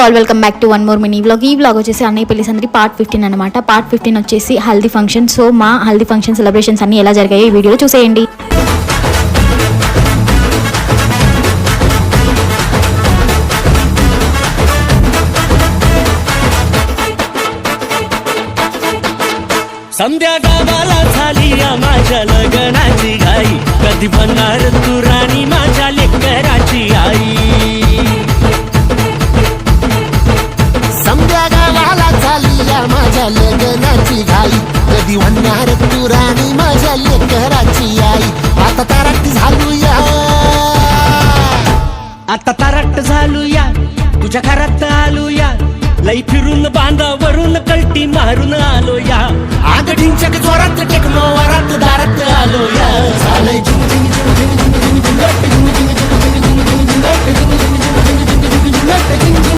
all welcome back to one more mini vlog ఈ vlog వచ్చేసి అన్నయ్య పెళ్లి సందరి పార్ట్ ఫిఫ్టీన్ అనమాట పార్ట్ ఫిఫ్టీన్ వచ్చేసి హల్దీ ఫంక్షన్ సో మా హల్దీ ఫంక్షన్ సెలబ్రేషన్స్ అన్ని ఎలా జరిగాయో ఈ వీడియోలో చూసేయండి संध्या गावाला झाली या माझ्या लग्नाची घाई कधी बनणार तू राणी माझ्या लेकराची गावाला झाली या माझ्या लग्नाची घाई. कधी म्हणणार तू राणी माझ्या लेकराची आई. आता ताराटी झालू या आता तारट झालो या तुझ्या घरात आलो या लई फिरून बांधावरून कलटी मारून आलो या आगडींच्या जोरात टेकलो वरात दारात आलो